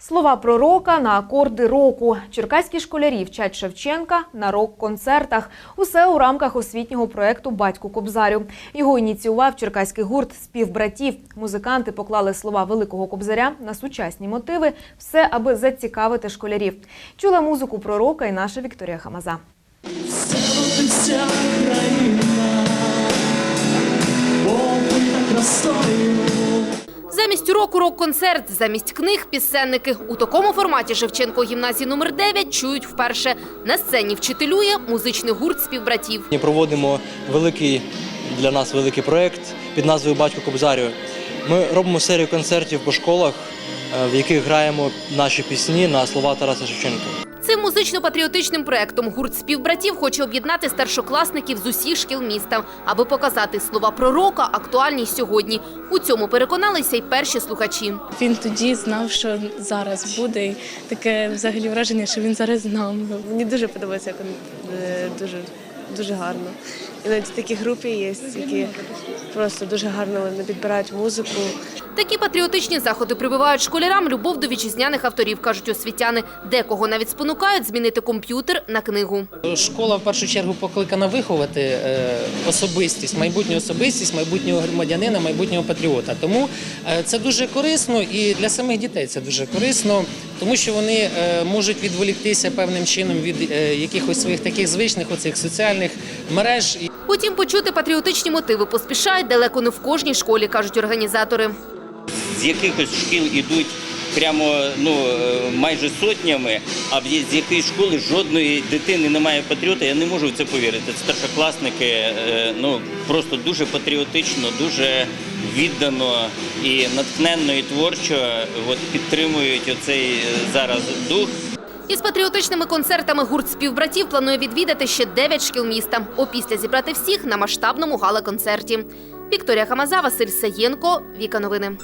Слова пророка на акорди року. Черкаські школярі вчать Шевченка на рок-концертах. Усе у рамках освітнього проекту Батьку Кобзарю. Його ініціював черкаський гурт співбратів. Музиканти поклали слова великого кобзаря на сучасні мотиви. Все, аби зацікавити школярів. Чула музику пророка і наша Вікторія Хамаза. Замість року рок-концерт, замість книг пісенники. У такому форматі Шевченко гімназії номер 9 чують вперше. На сцені вчителює музичний гурт співбратів. Ми проводимо великий для нас великий проект під назвою Батько Кобзарю. Ми робимо серію концертів по школах, е, в яких граємо наші пісні на слова Тараса Шевченка. Цим музично-патріотичним проектом гурт співбратів хоче об'єднати старшокласників з усіх шкіл міста, аби показати слова пророка актуальні сьогодні. У цьому переконалися й перші слухачі. Він тоді знав, що зараз буде. І таке взагалі враження, що він зараз з нами. Мені дуже подобається, як він е, дуже, дуже гарно. І навіть такі групи є, які просто дуже гарно вони підбирають музику. Такі патріотичні заходи прививають школярам любов до вітчизняних авторів, кажуть освітяни. Декого навіть спонукають змінити комп'ютер на книгу. Школа в першу чергу покликана виховати е, особистість, майбутню особистість, майбутнього громадянина, майбутнього патріота. Тому е, це дуже корисно і для самих дітей це дуже корисно, тому що вони е, можуть відволіктися певним чином від якихось своїх таких звичних оцих соціальних мереж. Утім, почути патріотичні мотиви поспішають далеко не в кожній школі, кажуть організатори. з якихось шкіл ідуть прямо ну е, майже сотнями, а в з якоїсь школи жодної дитини немає патріота. Я не можу в це повірити. Старшокласники е, ну просто дуже патріотично, дуже віддано і натхненно і творчо от, підтримують оцей е, зараз дух. Із патріотичними концертами гурт співбратів планує відвідати ще 9 шкіл міста. Опісля зібрати всіх на масштабному гала-концерті. Вікторія Хамаза, Василь Саєнко, Віка Новини.